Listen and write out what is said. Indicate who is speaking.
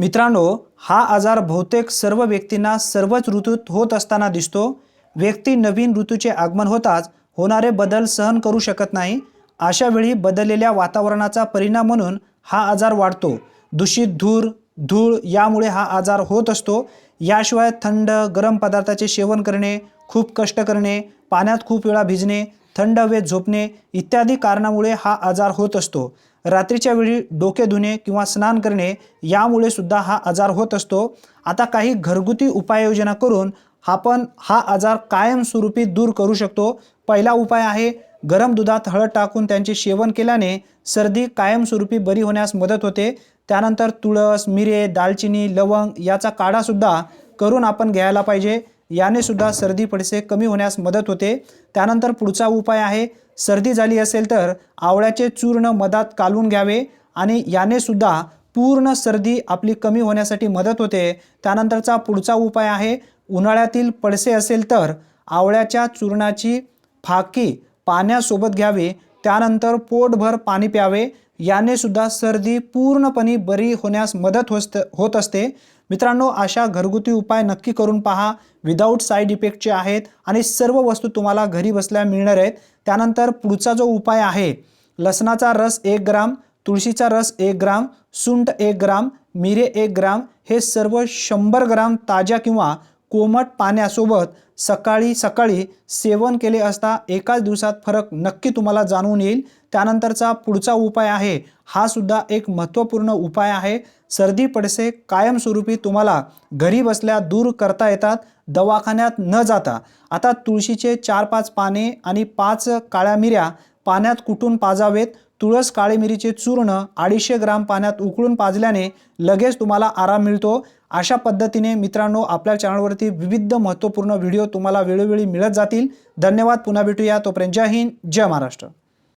Speaker 1: मित्रांनो हा आजार बहुतेक सर्व व्यक्तींना सर्वच ऋतूत होत असताना दिसतो. व्यक्ती नवीन ऋतूचे आगमन होताच होणारे बदल सहन करू शकत नाही. अशा वेळी बदललेल्या वातावरणाचा परिणाम म्हणून हा आजार वाढतो. दूषित धूर धूळ यामुळे हा आजार होत असतो. याशिवाय थंड गरम पदार्थाचे सेवन करणे खूप कष्ट करणे पाण्यात खूप वेळा भिजणे थंड हवेत झोपणे इत्यादी कारणामुळे हा आजार होत असतो. रात्रीच्या वेळी डोके धुणे किंवा स्नान करणे यामुळे सुद्धा हा आजार होत असतो. आता काही घरगुती उपाययोजना करून आपण हा आजार कायमस्वरूपी दूर करू शकतो. पहिला उपाय आहे गरम दुधात हळद टाकून त्यांचे सेवन केल्याने सर्दी कायमस्वरूपी बरी होण्यास मदत होते. त्यानंतर तुळस मिरे दालचिनी लवंग याचा काढासुद्धा करून आपण घ्यायला पाहिजे. याने सुद्धा सर्दी पडसे कमी होण्यास मदत होते. त्यानंतर पुढचा उपाय आहे सर्दी झाली असेल तर आवळ्याचे चूर्ण मधात कालवून घ्यावे आणि याने सुद्धा पूर्ण सर्दी आपली कमी होण्यासाठी मदत होते. त्यानंतरचा पुढचा उपाय आहे उन्हाळ्यातील पडसे असेल तर आवळ्याच्या चूर्णाची फाकी पाण्यासोबत घ्यावी. त्यानंतर पोटभर पाणी प्यावे. याने सुद्धा सर्दी पूर्णपणे बरी होण्यास मदत होत होत असते. मित्रांनो अशा घरगुती उपाय नक्की करून पहा. विदाऊट साईड इफेक्टचे आहेत आणि सर्व वस्तू तुम्हाला घरी बसल्या मिळणार आहेत. त्यानंतर पुढचा जो उपाय आहे लसणाचा रस एक ग्राम तुळशीचा रस एक ग्राम सुंट एक ग्राम मिरे एक ग्राम हे सर्व शंभर ग्राम ताज्या किंवा कोमट पाण्यासोबत सकाळी सकाळी सेवन केले असता एकाच दिवसात फरक नक्की तुम्हाला जाणून येईल. त्यानंतरचा पुढचा उपाय आहे. हा सुद्धा एक महत्त्वपूर्ण उपाय आहे. सर्दी पडसे कायमस्वरूपी तुम्हाला घरी बसल्या दूर करता येतात. दवाखान्यात न जाता. आता तुळशीचे चार पाच पाने आणि पाच काळ्या मिऱ्या पाण्यात कुटून पाजावेत? तुळस काळी मिरीचे चूर्ण अडीचशे ग्राम पाण्यात उकळून पाजल्याने लगेच तुम्हाला आराम मिळतो. अशा पद्धतीने मित्रांनो आपल्या चॅनलवरती विविध महत्त्वपूर्ण व्हिडिओ तुम्हाला वेळोवेळी मिळत जातील. धन्यवाद पुन्हा भेटूया. तोपर्यंत जय हिंद जय महाराष्ट्र.